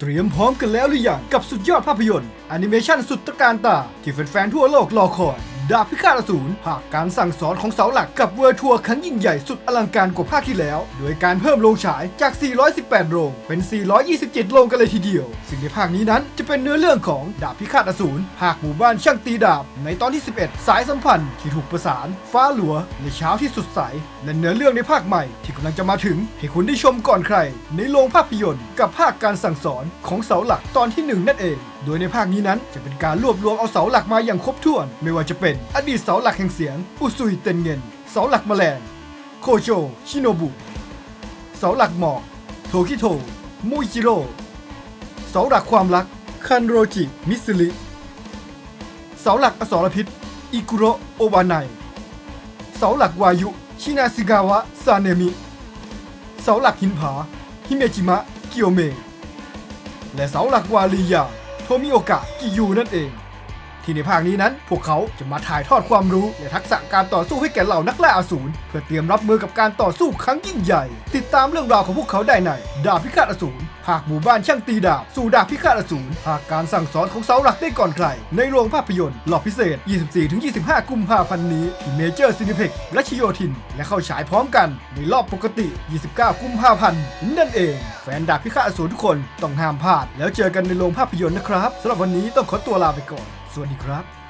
เตรียมพร้อมกันแล้วหรือยังกับสุดยอดภาพยนตร์แอนิเมชันสุดตระการตา ที่แฟนๆทั่วโลกรอคอย ดาบพิฆาตอสูรภาคการสั่งสอนของเสาหลักกับเวอร์ทัวร์ครั้งยิ่งใหญ่สุดอลังการกว่าภาคที่แล้ว โดยการเพิ่มโรงฉายจาก 418 โรง เป็น 427 โรงกันเลยทีเดียว ซึ่งในภาคนี้นั้นจะเป็นเนื้อเรื่องของดาบพิฆาตอสูรภาคหมู่บ้านช่างตีดาบ ในตอนที่ 11 สายสัมพันธ์ที่ถูกประสาน ฟ้าหลัว ในเช้าที่สดใส และเนื้อเรื่องในภาคใหม่ที่กำลังจะมาถึง ให้คุณได้ชมก่อนใคร ในโรงภาพยนตร์กับภาคการสั่งสอนของเสาหลักตอนที่หนึ่งนั่นเอง โดยในภาคนี้นั้นจะเป็นการรวบรวมเอาเสาหลักมาอย่างครบถ้วน ไม่ว่าจะเป็นอดีตเสาหลักแห่งเสียงอุซุยเต็นเงินเสาหลักแมลงโคโจชิโนบุ เสาหลักหมอก โทคิโตมุยจิโร่เสาหลักความรัก คันโรจิ มิสลิเสาหลักอสรพิษ อิกุโรโอบานายเสาหลักวายุ ชินาซิกาวะ ซาเนมิ เสาหลักหินผา ฮิเมจิมะกิโอเม และเสาหลักวาลียา โทมิโอกะกิยูนั่นเอง ที่ในภาคนี้นั้น พวกเขาจะมาถ่ายทอดความรู้ และทักษะการต่อสู้ให้แก่เหล่านักล่าอสูรเพื่อเตรียมรับมือกับการต่อสู้ครั้งยิ่งใหญ่ ติดตามเรื่องราวของพวกเขาได้ในดาบพิฆาตอสูรภาคหมู่บ้านช่างตีดาบ สู่ดาบพิฆาตอสูรภาคการสั่งสอนของเสาหลักได้ก่อนใคร ในโรงภาพยนตร์รอบพิเศษ 24-25 กุมภาพันธ์นี้ที่เมเจอร์ซินิเพ็กและชิโยทิน และเข้าฉายพร้อมกันในรอบปกติ 29 กุมภาพันธ์นั่นเอง แฟนดาบพิฆาตอสูรทุกคนต้องห้ามพลาด แล้วเจอกันในโรงภาพยนตร์นะครับสำหรับวันนี้ต้องขอตัวลาไปก่อน สวัสดีครับ